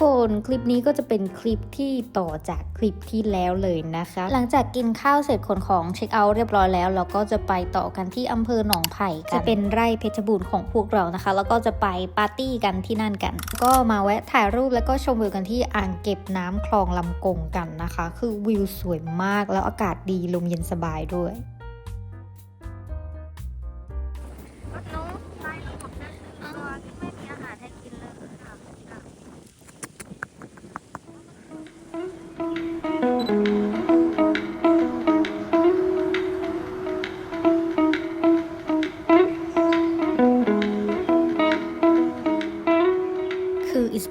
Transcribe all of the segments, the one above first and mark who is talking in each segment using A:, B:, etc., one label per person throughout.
A: คนคลิปนี้ก็จะเป็นคลิปที่ต่อจากคลิปที่แล้วเลยนะคะ หลังจากกินข้าวเสร็จขนของเช็คเอาท์เรียบร้อยแล้ว เราก็จะไปต่อกันที่อำเภอหนองไผ่กันจะเป็นไร่เพชรบูรณ์ของพวกเรานะคะ แล้วก็จะไปปาร์ตี้กันที่นั่นกัน ก็มาแวะถ่ายรูปแล้วก็ชมวิวกันที่อ่างเก็บน้ำคลองลำกงกันนะคะ คือวิวสวยมากแล้วอากาศดีลมเย็นสบายด้วย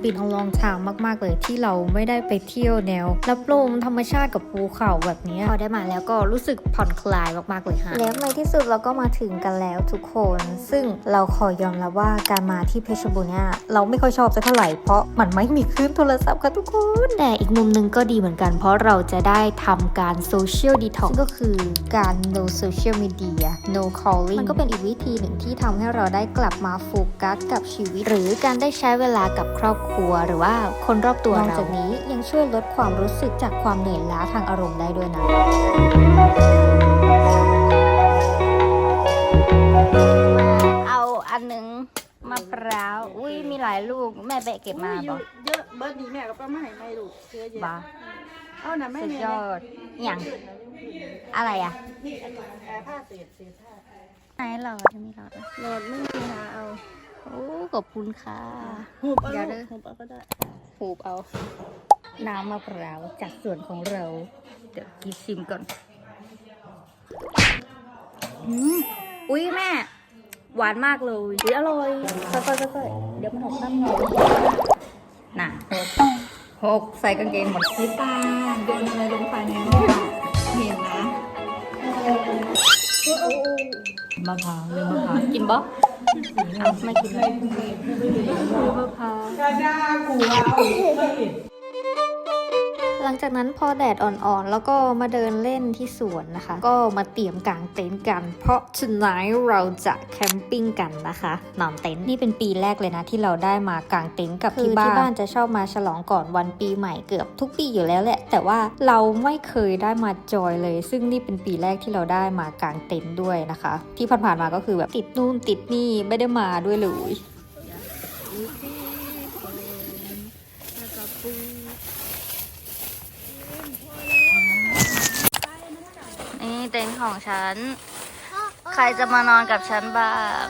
A: been a long time มากๆเลยที่เราไม่ได้ไปเที่ยวแนวรับลมธรรมชาติกับภูเขาแบบนี้พอได้มาแล้วก็รู้สึกผ่อนคลายมากๆเลยค่ะแล้วในที่สุดเราก็มาถึงกันแล้วทุกคน ซึ่งเราขอยอมรับว่าการมาที่เพชรบูรณ์เนี่ยเราไม่ค่อยชอบสักเท่าไหร่เพราะมันไม่มีคลื่นโทรศัพท์ค่ะทุกคนแต่อีกมุมหนึงก็ดีเหมือนกัน เพราะเราจะได้ทำการ social detox ก็คือการ no social media no calling มันก็เป็นอีกวิธีหนึ่งที่ทำให้เราได้กลับมาโฟกัสกับชีวิต หรือการได้ใช้เวลากับครอบครัวหรือว่าคนรอบตัวเรานอกจากนี้ยังช่วยลดความรู้สึกจากความเหนื่อยล้าทางอารมณ์ได้ด้วยนะ
B: เอาอันหนึ่งมะพร้าวอุ้ยมีหลายลูกแม่ไปเก็บมา
C: อุ้ย
B: บ
C: อ
B: อยู่
C: เยอะเบิร์ดนี้แม่ก็ป้ามาให้ไม่ลูกเชื้อเยอะ
B: บ่
C: เอาน่ะแม่
B: สุด
C: แม่
B: ยอดอย่างอะไรอะ
C: นี่อันนี้แอร์ผ้าเศษเศษผ้า
B: ไหนหลอดจะมีหลอดด้วย
C: โหลดไม่มีหาเอา
B: โอ้ขอบคุณค่ะ
C: หูบเอา
B: เดี๋ยว
C: ลู
B: เด้อ
C: กหูบเอาก็ได้
B: หูบเอา น้ำมะพร้าวจากสวนของเรา เดี๋ยวกินชิมก่อนอืมอุ้ยแม่ หวานมากเลยอุ้ยอร่อยค่อยๆค่อยๆเดี๋ยวมันหกน้ำหน่อยน่ะหกหกใส่กางเกงหมด
C: พี่ตาโยนอะไรลงไปในหม้อเห็นนะ
B: มะพร้าวเลยมะพร้าวกินบ่ เอาไม่กินเลยมะพร้าว
A: หลังจากนั้นพอแดดอ่อนๆ แล้วก็มาเดินเล่นที่สวนนะคะ ก็มาเตรียมกางเต็นท์กัน เพราะ tonight เราจะแคมปิ้งกันนะคะนอนเต็นท์นี่เป็นปีแรกเลยนะที่เราได้มากางเต็นท์กับที่บ้านที่บ้านจะชอบมาฉลองก่อนวันปีใหม่เกือบทุกปีอยู่แล้วแหละ แต่ว่าเราไม่เคยได้มาจอยเลย ซึ่งนี่เป็นปีแรกที่เราได้มากางเต็นท์ด้วยนะคะ ที่ผ่านๆมาก็คือแบบติดนู่นติดนี่ไม่ได้มาด้วยเลย
B: เต็นท์ของฉัน ใครจะมานอนกับฉันบ้าง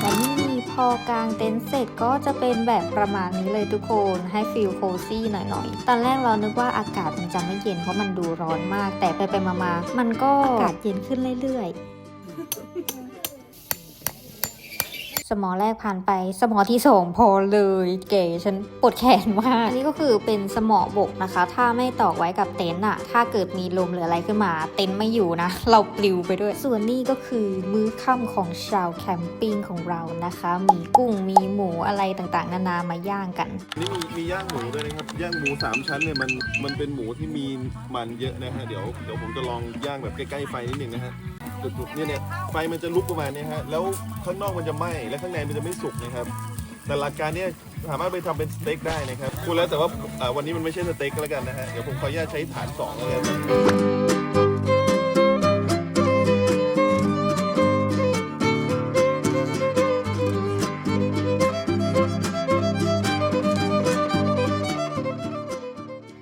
A: และนี่พอกางเต็นท์เสร็จก็จะเป็นแบบประมาณนี้เลยทุกคนให้ฟิลโคซี่หน่อยๆ ตอนแรกเรานึกว่าอากาศมันจะไม่เย็นเพราะมันดูร้อนมาก แต่ไปไปๆมาๆ มันก็อากาศเย็นขึ้นเรื่อยๆ สมอแรกผ่านไป สมอที่สองพอเลยเก๋ฉันปวดแขนมากอันนี้ก็คือเป็นสมอบกนะคะ ถ้าไม่ตอกไว้กับเต็นท์อะถ้าเกิดมีลมหรืออะไรขึ้นมา เต็นท์ไม่อยู่นะ เราปลิวไปด้วย ส่วนนี้ก็คือมื้อค่ำของชาวแคมปิ้งของเรานะคะ มีกุ้งมีหมูอะไรต่างๆ นานามาย่างกัน
D: นี่มีมีย่างหมูด้วยนะครับ ย่างหมูสามชั้นเนี่ยมันมันเป็นหมูที่มีมันเยอะนะฮะ เดี๋ยวเดี๋ยวผมจะลองย่างแบบใกล้ๆไฟนิดหนึ่งนะฮะ จุดๆเนี่ยเนี่ยไฟมันจะลุกประมาณนี้ฮะแล้วข้างนอกมันจะไหม้และข้างในมันจะไม่สุกนะครับแต่หลักการเนี่ยสามารถไปทำเป็นสเต็กได้นะครับพูดแล้วแต่ว่าวันนี้มันไม่ใช่สเต็กก็แล้วกันนะฮะเดี๋ยวผมขออนุญาตใช้ฐานสองแล้วกัน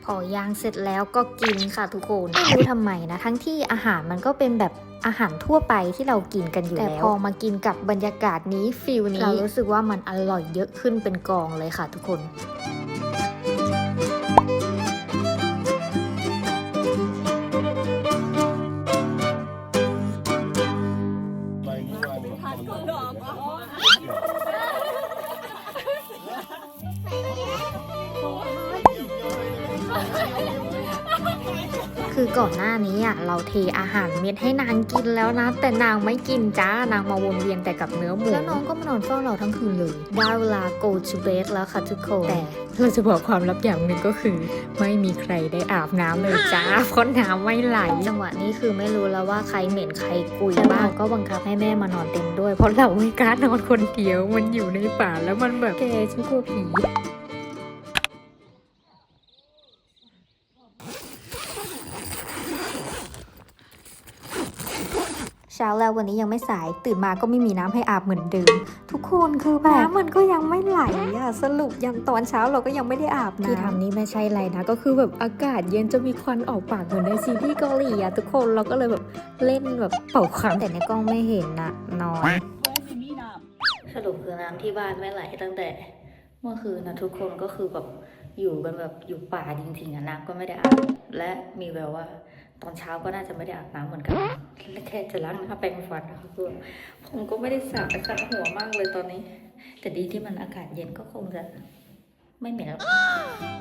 A: พอย่างเสร็จแล้วก็กินค่ะทุกคนไม่รู้ทำไมนะ ทั้งที่อาหารมันก็เป็นแบบ อาหารทั่วไปที่เรากินกันอยู่แล้ว แต่พอมากินกับบรรยากาศนี้ฟิลนี้เรารู้สึกว่ามันอร่อยเยอะขึ้นเป็นกองเลยค่ะทุกคน คือก่อนหน้านี้อะเราเทอาหารเม็ดให้นางกินแล้วนะ แต่นางไม่กินจ้านางมาวนเวียนแต่กับเนื้อหมูแล้วน้องก็มานอนเฝ้าเราทั้งคืนเลยได้เวลา go to bed แล้วค่ะทุกคนแต่เราจะบอกความลับอย่างหนึ่งก็คือ ไม่มีใครได้อาบน้ำเลยจ้าเพราะน้ำไม่ไหล จังหวะนี้คือไม่รู้แล้วว่าใครเหม็นใครกุยบ้างก็บังคับให้แม่มานอนเต็มด้วย เพราะเราไม่กล้านอนคนเดียวมันอยู่ในป่าแล้วมันแบบแกฉันกลัวผี ช้าแล้ววันนี้ยังไม่สายตื่นมาก็ไม่มีน้ำให้อาบเหมือนเดิม ทุกคนคือแบบน้ำมันก็ยังไม่ไหลอะสรุปยังตอนเช้าเราก็ยังไม่ได้อาบน้ำที่ทำนี้ไม่ใช่อะไรนะ ก็คือแบบอากาศเย็นจะมีควันออกปากเหมือนในซีรีส์เกาหลีอะทุกคนเราก็เลยแบบเล่นแบบเป่าควันแต่ในกล้องไม่เห็นนะน้อย
B: สรุปคือน้ำที่บ้านไม่ไหลตั้งแต่เมื่อคืนนะทุกคนก็คือแบบอยู่กันแบบอยู่ป่าจริงๆอะน้ำก็ไม่ได้อาบและมีแววว่า ตอนเช้าก็น่าจะไม่ได้อาบน้ำเหมือนกันและแค่จะล้างหน้าแปรงฟันนะคะคือผมก็ไม่ได้สระสักหัวมากเลยตอนนี้ แต่ดีที่มันอากาศเย็นก็คงจะ ไม่เหม็นแล้ว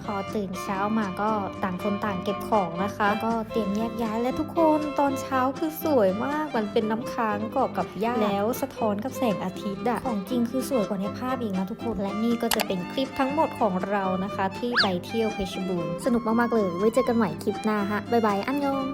A: พอตื่นเช้ามาก็ต่างคนต่างเก็บของนะคะ ก็เตรียมแยกย้ายและทุกคนตอนเช้าคือสวยมากมันเป็นน้ำค้างเกาะกับหญ้าแล้วสะท้อนกับแสงอาทิตย์อะของจริงคือสวยกว่าในภาพอีกนะทุกคนและนี่ก็จะเป็นคลิปทั้งหมดของเรานะคะ ที่ไปเที่ยวเพชรบูรณ์สนุกมากๆเลยไว้เจอกันใหม่คลิปหน้าฮะบ๊ายบายอันยอง